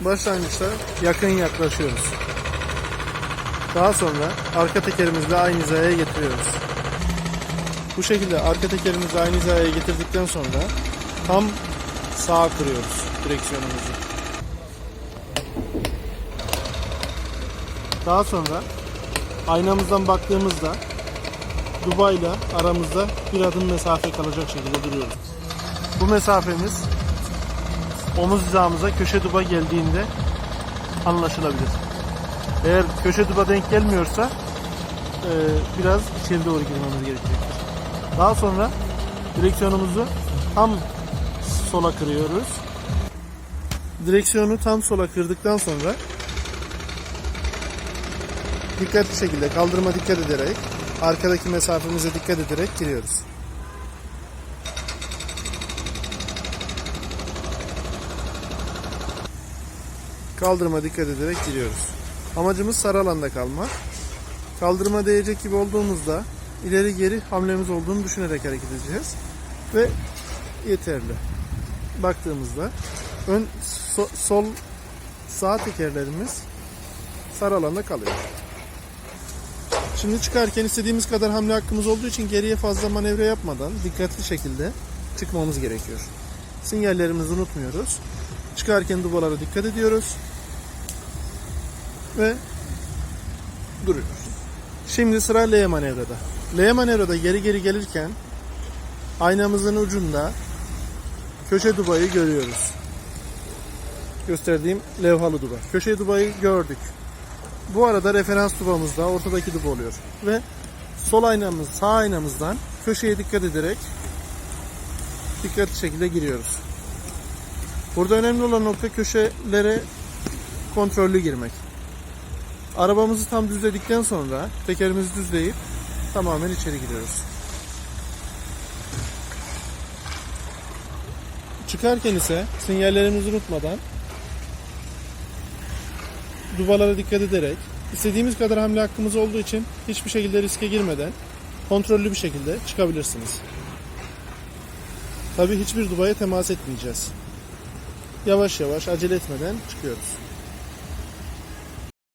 başlangıçta yakın yaklaşıyoruz. Daha sonra arka tekerimizle aynı hizaya getiriyoruz. Bu şekilde arka tekerimizi aynı hizaya getirdikten sonra tam sağa kırıyoruz direksiyonumuzu. Daha sonra aynamızdan baktığımızda Dubai ile aramızda bir adım mesafe kalacak şekilde duruyoruz. Bu mesafemiz omuz hizamıza köşe duba geldiğinde anlaşılabilir. Eğer köşe duba denk gelmiyorsa e, biraz içeri doğru girmemiz gerekecektir. Daha sonra direksiyonumuzu tam sola kırıyoruz. Direksiyonu tam sola kırdıktan sonra dikkatli şekilde kaldırıma dikkat ederek arkadaki mesafemize dikkat ederek giriyoruz. Kaldırıma dikkat ederek giriyoruz. Amacımız sarı alanda kalmak. Kaldırıma değecek gibi olduğumuzda ileri geri hamlemiz olduğunu düşünerek hareket edeceğiz. Ve yeterli. Baktığımızda ön so- sol sağ tekerlerimiz sarı alanda kalıyor. Şimdi çıkarken istediğimiz kadar hamle hakkımız olduğu için geriye fazla manevra yapmadan dikkatli şekilde çıkmamız gerekiyor. Sinyallerimizi unutmuyoruz. Çıkarken dubalara dikkat ediyoruz. Ve duruyoruz. Şimdi sıra L manevrada. L manevrada geri geri gelirken aynamızın ucunda köşe dubayı görüyoruz. Gösterdiğim levhalı duba. Köşe dubayı gördük. Bu arada referans dubamızda ortadaki duba oluyor. Ve sol aynamız, sağ aynamızdan köşeye dikkat ederek dikkatli şekilde giriyoruz. Burada önemli olan nokta köşelere kontrollü girmek. Arabamızı tam düzledikten sonra tekerimizi düzleyip tamamen içeri giriyoruz. Çıkarken ise sinyallerimizi unutmadan dubalara dikkat ederek istediğimiz kadar hamle hakkımız olduğu için hiçbir şekilde riske girmeden kontrollü bir şekilde çıkabilirsiniz. Tabi hiçbir dubaya temas etmeyeceğiz. Yavaş yavaş acele etmeden çıkıyoruz.